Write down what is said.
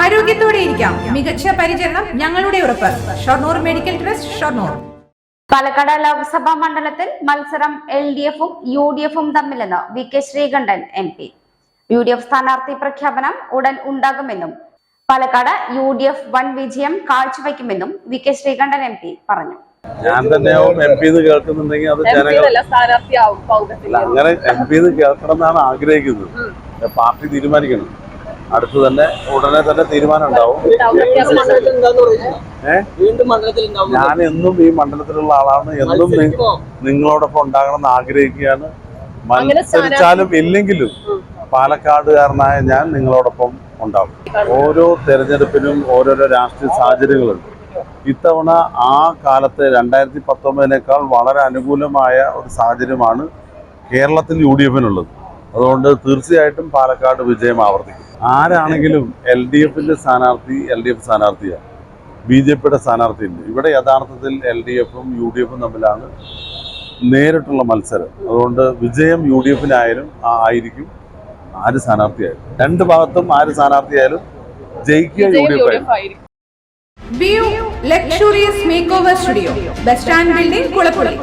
ആരോഗ്യത്തോടെ ഇരിക്കാം. മികച്ച പരിചരണം ഞങ്ങളുടെ ഉറപ്പ്. Shoranur medical trust Shoranur. Palakkad Lok Sabha മണ്ഡലത്തിൽ മത്സരം എൽ ഡി എഫും യു ഡി എഫും തമ്മിലെന്ന് V K Sreekandan M P. U D F സ്ഥാനാർത്ഥി പ്രഖ്യാപനം ഉടൻ ഉണ്ടാകുമെന്നും പാലക്കാട് യു ഡി എഫ് വൻ വിജയം കാഴ്ചവെക്കുമെന്നും V K Sreekandan M P പറഞ്ഞു. ഞാൻ തന്നെയാവും എം പി എന്ന് കേൾക്കുന്നുണ്ടെങ്കിൽ അത് ജനങ്ങൾ അങ്ങനെ എം പി എന്ന് കേൾക്കണം എന്നാണ് ആഗ്രഹിക്കുന്നത്. പാർട്ടി തീരുമാനിക്കണം. അടുത്ത് തന്നെ ഉടനെ തന്നെ തീരുമാനം ഉണ്ടാവും. ഞാൻ എന്നും ഈ മണ്ഡലത്തിലുള്ള ആളാണ്. എന്നും നിങ്ങളോടൊപ്പം ഉണ്ടാകണം എന്ന് ആഗ്രഹിക്കുകയാണ് മത്സരിച്ചാലും ഇല്ലെങ്കിലും പാലക്കാടുകാരനായ ഞാൻ നിങ്ങളോടൊപ്പം ഉണ്ടാവും. ഓരോ തെരഞ്ഞെടുപ്പിനും ഓരോരോ രാഷ്ട്രീയ സാഹചര്യങ്ങളുണ്ട് ഇത്തവണ ആ കാലത്തെ രണ്ടായിരത്തി പത്തൊമ്പതിനേക്കാൾ വളരെ അനുകൂലമായ ഒരു സാഹചര്യമാണ് കേരളത്തിൽ യു ഡി എഫിനുള്ളത്. അതുകൊണ്ട് തീർച്ചയായിട്ടും പാലക്കാട് വിജയം ആവർത്തിക്കും. ആരാണെങ്കിലും എൽ ഡി എഫിന്റെ സ്ഥാനാർത്ഥി എൽ ഡി എഫ് സ്ഥാനാർത്ഥിയാണ് ബി ജെ പിയുടെ സ്ഥാനാർത്ഥിയുണ്ട് ഇവിടെ യഥാർത്ഥത്തിൽ എൽ ഡി എഫും യു ഡി എഫും തമ്മിലാണ് നേരിട്ടുള്ള മത്സരം. അതുകൊണ്ട് വിജയം യു ഡി എഫിനായാലും ആ- ആയിരിക്കും ആര് സ്ഥാനാർത്ഥിയായാലും. രണ്ട് ഭാഗത്തും ആര് സ്ഥാനാർത്ഥിയായാലും ജയിക്കുക യു ഡി എഫ് ആയിരിക്കും. View luxurious make over studio bus stand building Kulappully